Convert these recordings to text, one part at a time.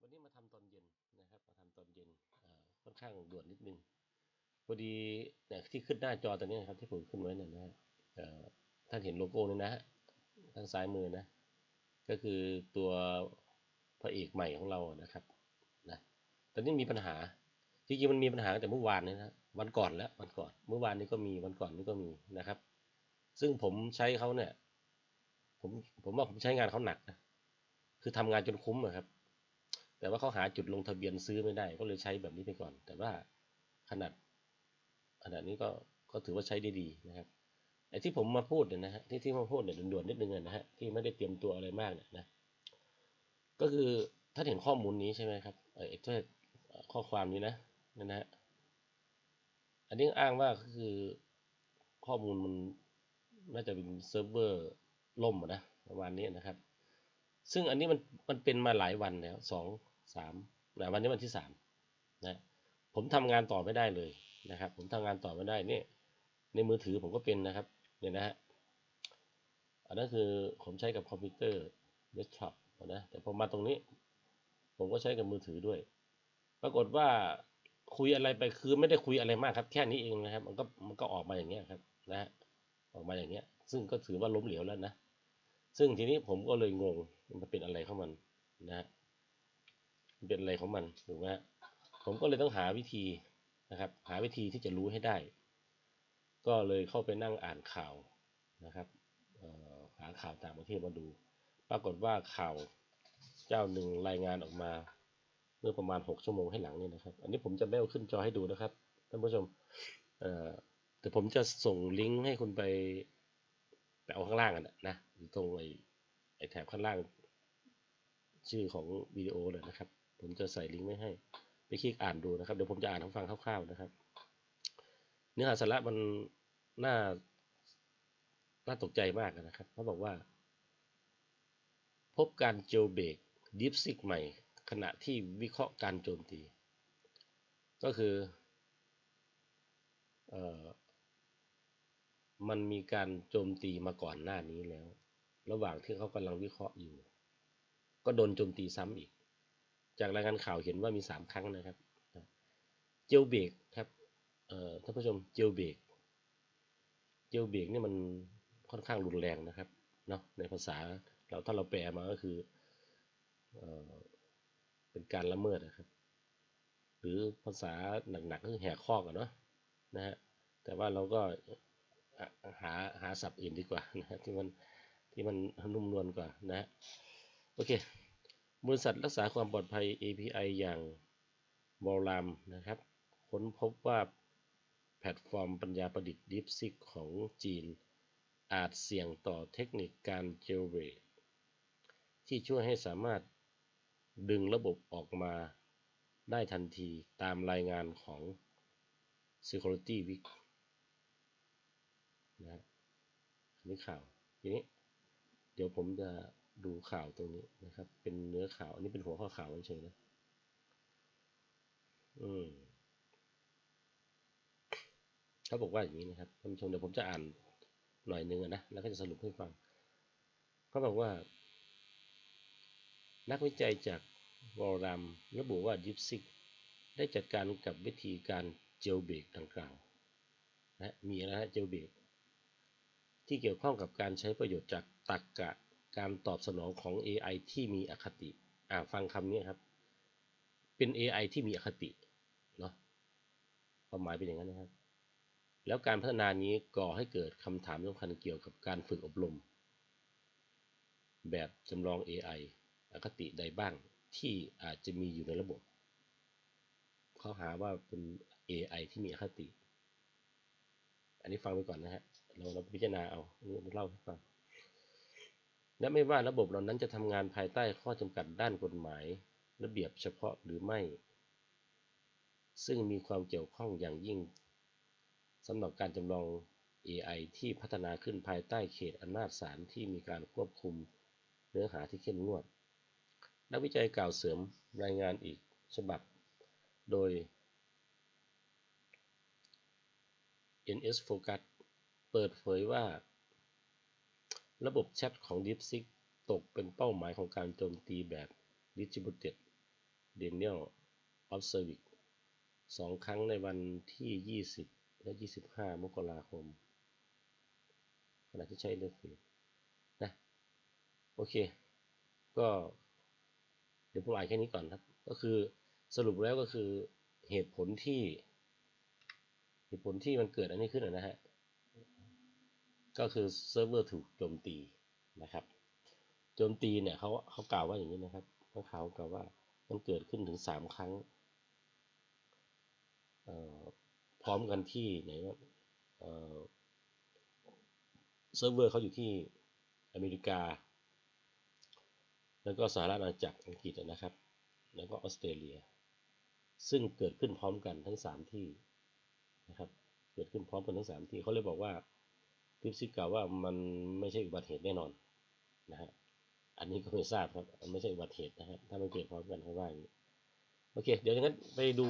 วันนี้มาทำตอนเย็นนะครับมาทำตอนเย็นอ่าค่อนข้างด่วนนิดนึงพอดีเนี่ยที่ขึ้นหน้าจอตอนนี้นะครับที่ผมขึ้นไว้เนี่ยนะฮะเอ่อท่านเห็นโลโก้นี่นะฮะทางซ้ายมือนะ ก็คือตัวพระเอกใหม่ของเรานะครับ ตอนนี้มีปัญหา จริงๆมันมีปัญหาตั้งแต่เมื่อวานนี้นะวันก่อนแล้ววันก่อน เมื่อวานนี้ก็มีวันก่อนนี้ก็มีนะครับ ซึ่งผมใช้เขาเนี่ย ผมผมว่าผมใช้งานเขาหนักนะคือทำงานจนคุ้มอะครับ แต่ว่าเขาหาจุดลงทะเบียนซื้อไม่ได้ ก็เลยใช้แบบนี้ไปก่อน แต่ว่าขนาดขนาดนี้ก็ก็ถือว่าใช้ได้ดีนะครับไอ้ที่ผมมาพูดเนี่ยนะฮะที่ที่มาพูดเนี่ยด่วนๆนิดนึงนะฮะที่ไม่ได้เตรียมตัวอะไรมากเนี่ยนะ ก็คือถ้าเห็นข้อมูลนี้ใช่ไหมครับไอ้เจ้า ข้อความนี้นะนะนะฮะอันนี้อ้างว่าก็คือข้อมูลมันน่าจะเป็นเซิร์ฟเวอร์ล่มนะประมาณนี้นะครับ ซึ่งอันนี้มันมันเป็นมาหลายวันแล้วสองสามนะวันนี้วันที่สามนะผมทำงานต่อไม่ได้เลยนะครับ ผมทำงานต่อไม่ได้เนี่ยในมือถือผมก็เป็นนะครับเนี่ยนะฮะอันนั้นคือผมใช้กับคอมพิวเตอร์เดสก์ท็อปนะแต่พอมาตรงนี้ ผมก็ใช้กับมือถือด้วย ปรากฏว่าคุยอะไรไปคือไม่ได้คุยอะไรมากครับ แค่นี้เองนะครับ มันก็มันก็ออกมาอย่างเงี้ยครับ นะฮะออกมาอย่างเงี้ย ซึ่งก็ถือว่าล้มเหลวแล้วนะซึ่งทีนี้ผมก็เลยงงมันเป็นอะไรของมันนะฮะมันเป็นอะไรของมันถูกไหมฮะผมก็เลยต้องหาวิธีนะครับ หาวิธีที่จะรู้ให้ได้ ก็เลยเข้าไปนั่งอ่านข่าวนะครับหาข่าวต่างประเทศมาดู ปรากฏว่าข่าวเจ้าหนึ่งรายงานออกมา เมื่อประมาณ 6 ชั่วโมงให้หลังนี่นะครับ อันนี้ผมจะไม่เอาขึ้นจอให้ดูนะครับท่านผู้ชมเอ่อแต่ผมจะส่งลิงก์ให้คุณไปไปเอาข้างล่างกันนะนะตรงไอ้ไอ้แถบข้างล่าง ชื่อของวิดีโอเลยนะครับ ผมจะใส่ลิงก์ไว้ให้ ไปคลิกอ่านดูนะครับ เดี๋ยวผมจะอ่านให้ฟังคร่าวๆนะครับ เนื้อหาสาระมันน่าน่าตกใจมากนะครับเขาบอกว่า พบการเจลเบรกดิฟซิกใหม่ ขณะที่วิเคราะห์การโจมตี ก็คือออมันมีการโจมตีมาก่อนหน้านี้แล้ว ระหว่างที่เขากำลังวิเคราะห์อยู่ ก็โดนโจมตีซ้ำอีก จากรายงานข่าวเห็นว่ามีสามครั้งนะครับเจลเบรกครับท่านผู้ชมเจลเบรกเจลเบรกนี่มันค่อนข้างรุนแรงนะครับเนาะในภาษาเราถ้าเราแปลมาก็คือ เป็นการละเมิดนะครับ หรือภาษาหนักๆคือแหกข้อกันเนาะนะฮะแต่ว่าเราก็หาหาศัพท์อื่นดีกว่านะฮะที่มันที่มันนุ่มนวลกว่านะฮะโอเคบริษัทรักษาความปลอดภัย API อย่างบอลามนะครับ ค้นพบว่าแพลตฟอร์มปัญญาประดิษฐ์ DeepSeek ของจีน อาจเสี่ยงต่อเทคนิคการ jailbreak ที่ช่วยให้สามารถ ดึงระบบออกมาได้ทันทีตามรายงานของ Security Week นะอันนี้ข่าวทีนี้ เดี๋ยวผมจะดูข่าวตรงนี้นะครับ เป็นเนื้อข่าว อันนี้เป็นหัวข้อข่าวเฉยๆนะอืมเขาบอกว่าอย่างนี้นะครับท่านผู้ชมเดี๋ยวผมจะอ่านหน่อยนึงนะแล้วก็จะสรุปให้ฟังเขาบอกว่า นักวิจัยจาก วอลรัมระบุว่าดิฟซิกได้จัดการกับวิธีการเจลเบรกดังกล่าวนะมีอะฮะเจลเบรกที่เกี่ยวข้องกับการใช้ประโยชน์จากตรรกกะการตอบสนองของ AI ที่มีอคติอ่าฟังคำนี้ครับ เป็น AI ที่มีอคติเนาะความหมายเป็นอย่างนั้นนะครับ แล้วการพัฒนานี้ก่อให้เกิดคำถามสำคัญเกี่ยวกับการฝึกอบรม แบบจำลอง AI อคติใดบ้าง ที่อาจจะมีอยู่ในระบบ เขาหาว่าเป็น AI ที่มีอคติ อันนี้ฟังไปก่อนนะฮะ เราเราพิจารณาเอาอันนี้เล่าให้ฟัง และไม่ว่าระบบเหล่านั้นจะทำงานภายใต้ข้อจำกัดด้านกฎหมาย ระเบียบเฉพาะหรือไม่ ซึ่งมีความเกี่ยวข้องอย่างยิ่งสำหรับการจำลอง AI ที่พัฒนาขึ้นภายใต้เขตอำนาจศาลที่มีการควบคุมเนื้อหาที่เข้มงวด นักวิจัยกล่าวเสริมรายงานอีกฉบับ โดย NS Focus เปิดเผยว่า ระบบแชทของ DeepSeek ตกเป็นเป้าหมายของการโจมตีแบบ Distributed Denial of Service สองครั้งในวันที่ 20 และ 25 มกราคม ขณะที่ใช้อินเทอร์เฟซนะ โอเค ก็ เดี๋ยวผมอ่านแค่นี้ก่อนครับ ก็คือสรุปแล้วก็คือเหตุผลที่ เหตุผลที่มันเกิดอันนี้ขึ้นนะฮะ ก็คือเซิร์ฟเวอร์ถูกโจมตีนะครับโจมตีเนี่ยเขาเขากล่าวว่าอย่างนี้นะครับเขาเขากล่าวว่ามันเกิดขึ้นถึงสามครั้งพร้อมกันที่ไหนว่าเซิร์ฟเวอร์เขาอยู่ที่อเมริกา แล้วก็สหรัฐอาณาจักรอังกฤษนะครับ แล้วก็ออสเตรเลีย ซึ่งเกิดขึ้นพร้อมกันทั้งสามที่นะครับ เกิดขึ้นพร้อมกันทั้งสามที่เขาเลยบอกว่าทิปซิกล่าวว่ามันไม่ใช่อุบัติเหตุแน่นอนนะฮะ อันนี้ก็ไม่ทราบครับ มันไม่ใช่อุบัติเหตุนะครับ ถ้ามันเกิดพร้อมกันเขาว่าอย่างนี้ โอเค เดี๋ยวงั้นไปดู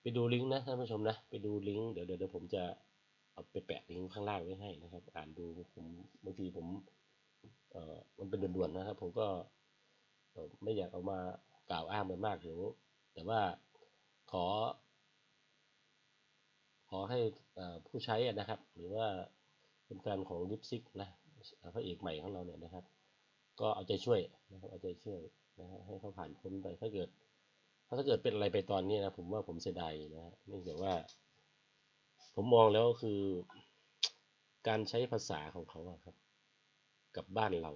ไปดูลิงก์นะท่านผู้ชมนะ ไปดูลิงก์เดี๋ยวเดี๋ยวผมจะเอาไปแปะลิงก์ข้างล่างไว้ให้นะครับ อ่านดูผมบางทีผม มันเป็นด่วนๆนะครับ ผมก็ไม่อยากเอามากล่าวอ้างมันมากเดี๋ยวแต่ว่าขอ ขอให้ผู้ใช้นะครับ หรือว่าเป็นการของลิปซิกนะพระเอกใหม่ของเราเนี่ยนะครับ ก็เอาใจช่วยนะครับเอาใจช่วยนะฮะให้เขาผ่านพ้นไปถ้าเกิด ถ้าเกิดเป็นอะไรไปตอนนี้นะผมว่าผมเสียดายนะฮะเนื่องจากว่า ผมมองแล้วคือ การใช้ภาษาของเขาครับ กับบ้านเรา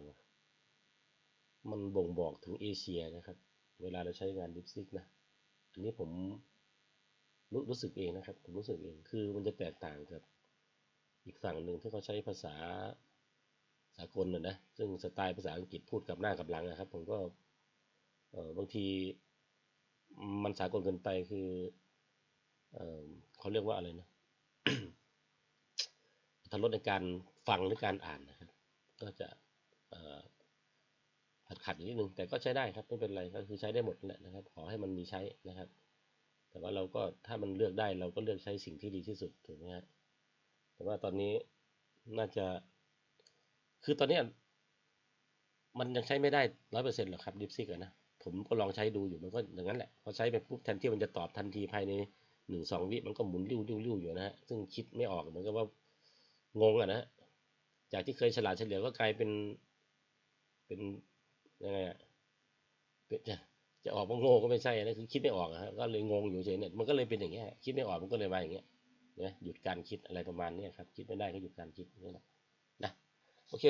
มันบ่งบอกถึงเอเชียนะครับ เวลาเราใช้งานดิปซิกนะ อันนี้ผมรู้รู้สึกเองนะครับ ผมรู้สึกเอง คือมันจะแตกต่างกับอีกฝั่งหนึ่งที่เขาใช้ภาษาสากลนะนะ ซึ่งสไตล์ภาษาอังกฤษพูดกับหน้ากับหลังนะครับ ผมก็เออบางทีมันสากลเกินไปคือเออเขาเรียกว่าอะไรนะทันลดในการฟังหรือการอ่านนะครับ ก็จะขัดขัดนิดนึงแต่ก็ใช้ได้ครับไม่เป็นไรก็คือใช้ได้หมดแหละนะครับ ขอให้มันมีใช้นะครับ แต่ว่าเราก็ถ้ามันเลือกได้เราก็เลือกใช้สิ่งที่ดีที่สุดถูกไหมฮะแต่ว่าตอนนี้น่าจะ คือตอนนี้มันยังใช้ไม่ได้ร้อยเปอร์เซ็นต์หรอกครับดิฟซิกนะผมก็ลองใช้ดูอยู่มันก็อย่างนั้นแหละพอใช้ไปปุ๊บแทนที่มันจะตอบทันทีภายในหนึ่งสองวิมันก็หมุนริ้วริ้วริ้วอยู่นะฮะซึ่งคิดไม่ออกเหมือนกับว่างงอะนะ จากที่เคยฉลาดเฉลียวก็กลายเป็นเป็นยังไงอะจะจะออกมาโง่ก็ไม่ใช่นะคือคิดไม่ออกอะก็เลยงงอยู่เฉยเนี่ยมันก็เลยเป็นอย่างเงี้ยคิดไม่ออกมันก็เลยมาอย่างเงี้ยนะหยุดการคิดอะไรประมาณนี้ครับ คิดไม่ได้ก็หยุดการคิดนี่แหละนะโอเค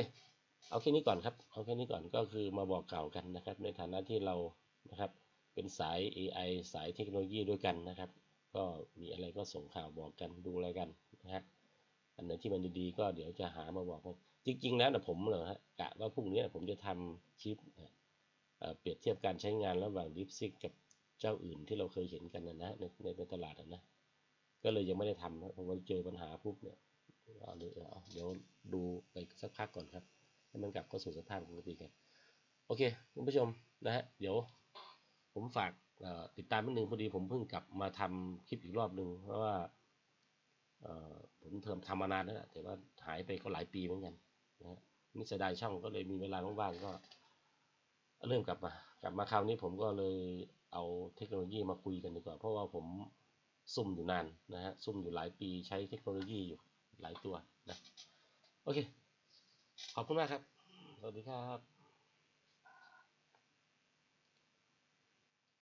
เอาแค่นี้ก่อนครับ เอาแค่นี้ก่อนก็คือมาบอกกล่าวกันนะครับ ในฐานะที่เรานะครับ เป็นสาย AI สายเทคโนโลยีด้วยกันนะครับ ก็มีอะไรก็ส่งข่าวบอกกันดูอะไรกันนะครับ อันไหนที่มันดีๆก็เดี๋ยวจะหามาบอกกันจริง ๆ แล้วนะผมเหรอฮะกะว่าพรุ่งนี้ผมจะทำคลิปเปรียบเทียบการใช้งานระหว่าง DeepSeek กับเจ้าอื่นที่เราเคยเห็นกันนะนะในในตลาดนะก็เลยยังไม่ได้ทำนะเพราะว่าเจอปัญหาปุ๊บเนี่ยเอาเลยเอาเดี๋ยวดูไปสักพักก่อนครับให้มันกลับเข้าสู่สภาพปกติกันโอเคคุณผู้ชมนะฮะเดี๋ยวผมฝากติดตามนิดนึงพอดีผมเพิ่งกลับมาทำคลิปอีกรอบหนึ่งเพราะว่า ผมเทอมทำมานานแล้วแต่ว่าหายไปก็หลายปีเหมือนกันนะฮะนี่เสียดายช่องก็เลยมีเวลาว่างๆก็เริ่มกลับมากลับมาคราวนี้ผมก็เลยเอาเทคโนโลยีมาคุยกันดีกว่า เพราะว่าผมซุ่มอยู่นานนะฮะซุ่มอยู่หลายปีใช้เทคโนโลยีอยู่หลายตัวนะโอเค ขอบคุณมากครับ สวัสดีครับ